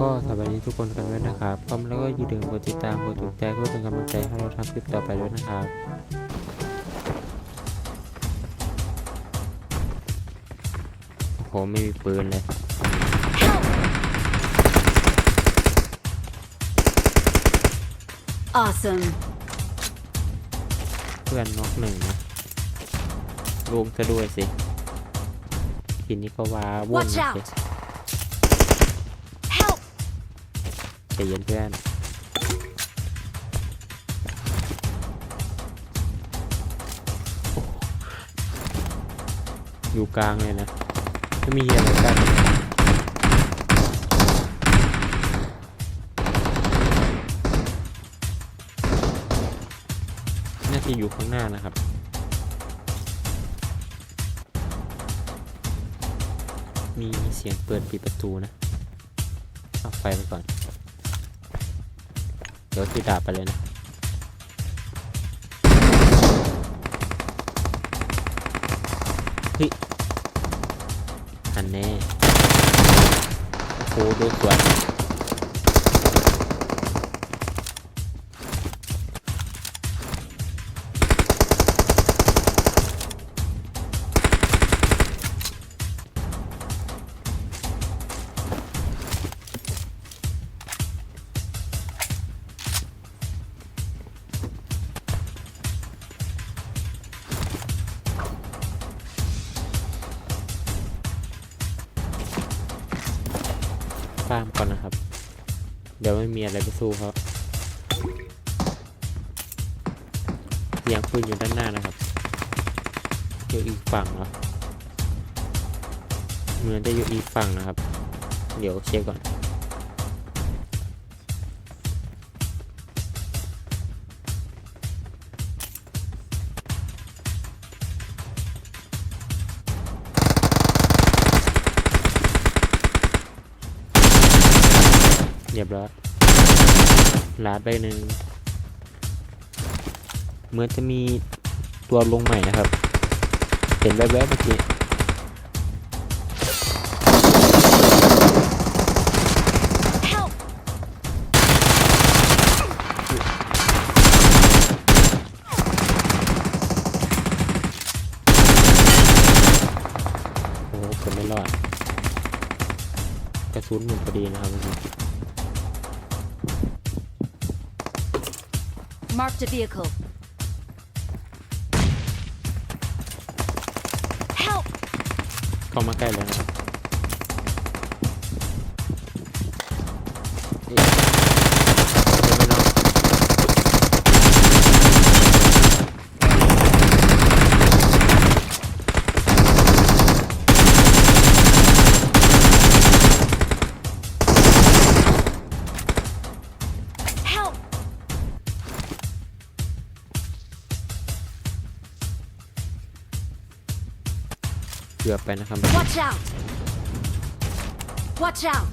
ก็สวัสดีทุกคนกันด้วยนะครับพร้อมแล้วก็อย่าลืมกดติดตามกดถูกใจเพื่อเป็นกำลังใจให้เราทำคลิปต่อไปด้วยนะครับโอ้โหไม่มีปืนเลย Awesome. เพื่อนน็อกหนึ่งนะรวมซะด้วยสิทีนี้ก็ว้าวุ่น Watch นะ ใจเย็นเพื่อนอยู่กลางเลยนะไม่มีอะไรกันน่าจะอยู่ข้างหน้านะครับมีเสียงเปิดปิดประตูนะเอาไฟไปก่อน ดี๋ยวที่ดาบไปเลยนะเฮ้ยอันแน่โอ้โหดูสวย ฟาร์มก่อนนะครับ เดี๋ยวไม่มีอะไรไปสู้เขาเสียงปืนอยู่ด้านหน้านะครับอยู่อีกฝั่งเนาะเหมือนจะอยู่อีกฝั่งนะครับ เดี๋ยวเช็คก่อน รียบร้อยลาดไปหนึ่งเหมือนจะมีตัวลงใหม่นะครับ เห็นแวบๆเมื่อกี้ Help! โอ้โหเกือบไม่รอดกระสุนหมดพอดีนะครับ Marked a vehicle. Help! เข้ามาใกล้เลยนะครับ อบไปนะครับ Watch out! Watch out!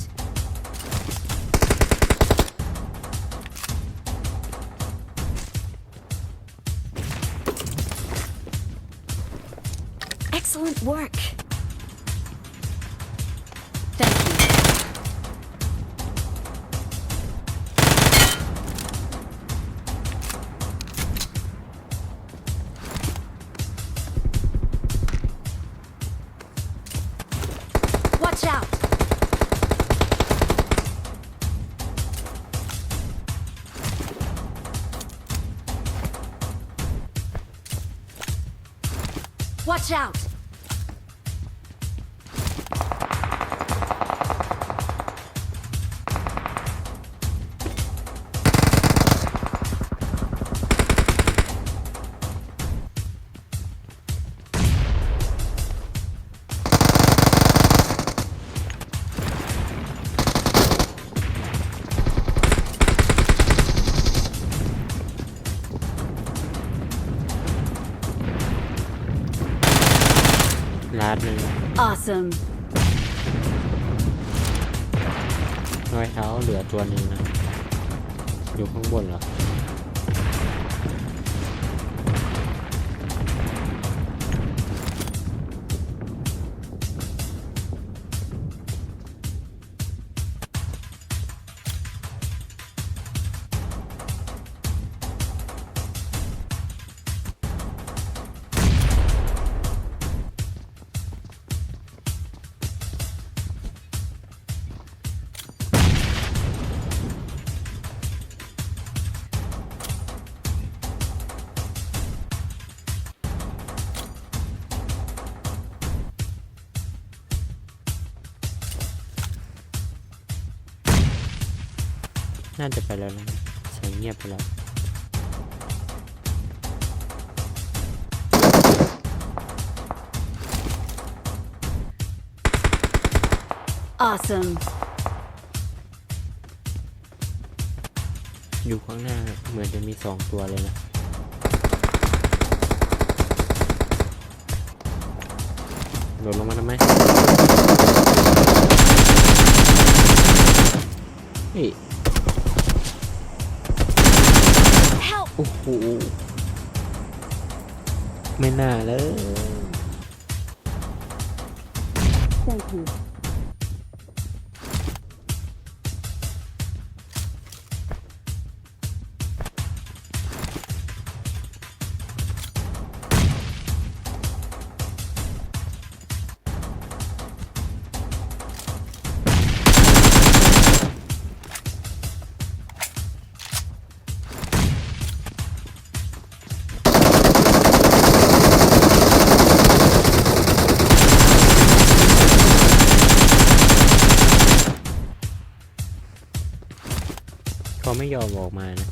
Watch out! ง Awesome. รอยเท้าเหลือตัวหนึ่งนะ อยู่ข้างบนเหรอ น่าจะไปแล้วนะเสียงเงียบไปแล้ว Awesome. อยู่ข้างหน้าเหมือนจะมีสองตัวเลยนะโดดลงมาทำไมเฮ้ โอ้โห ไม่น่าเลย Thank you. ไม่ยอมออกมานะ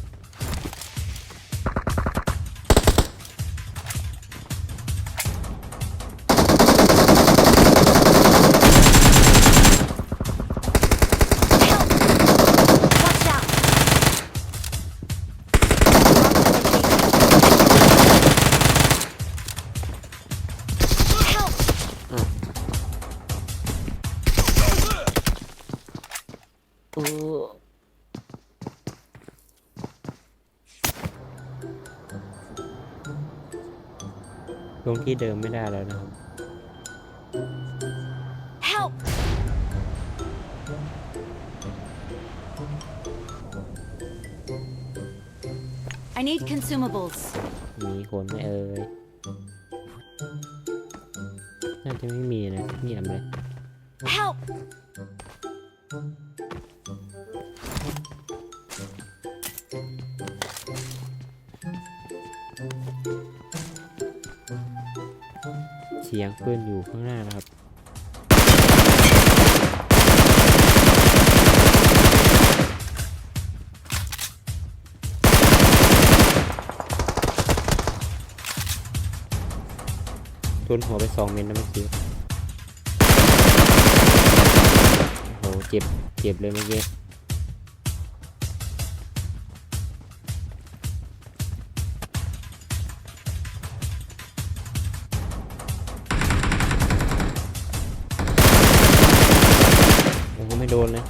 ลงที่เดิมไม่ได้แล้วนะครับ Help! I need consumables. มีคนไหมเอ่ย น่าจะไม่มีนะเงียบเลย Help! สียงปืนอยู่ข้างหน้านะครับโดนหัวไปสองเมตรนะเมื่อกี้โอ้โหเจ็บ เจ็บเลยเมื่อกี้ โดนเลย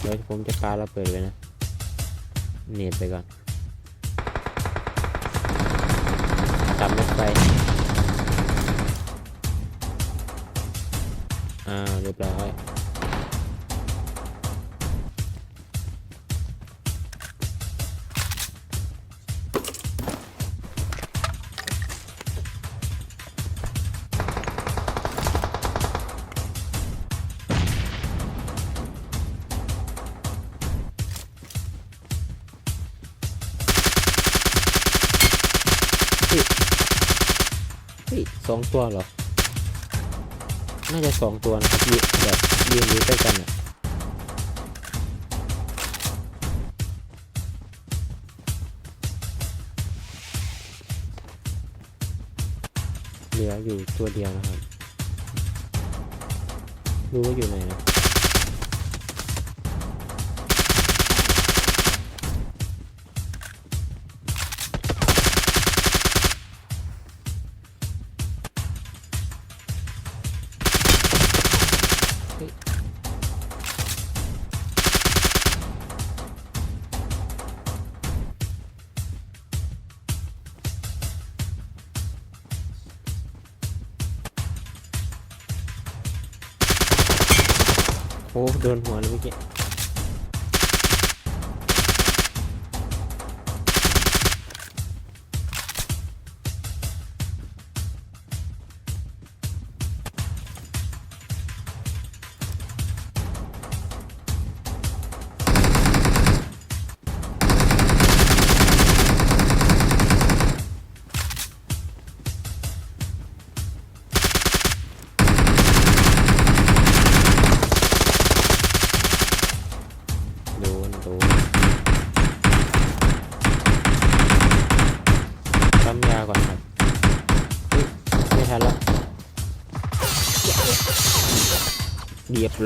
เดี๋ยวผมจะปาระเบิดไว้นะเนียดไปก่อนจับรถไปอ่าเรียบร้อย เฮ้ยสองตัวเหรอ น่าจะสองตัวนะครับยืนแบบยืนอยู่ใกล้กันอะเหลืออยู่ตัวเดียวนะครับ รู้ว่าอยู่ไหนนะ โอ้โดนหัวเลยเมื่อกี้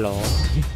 ร้อย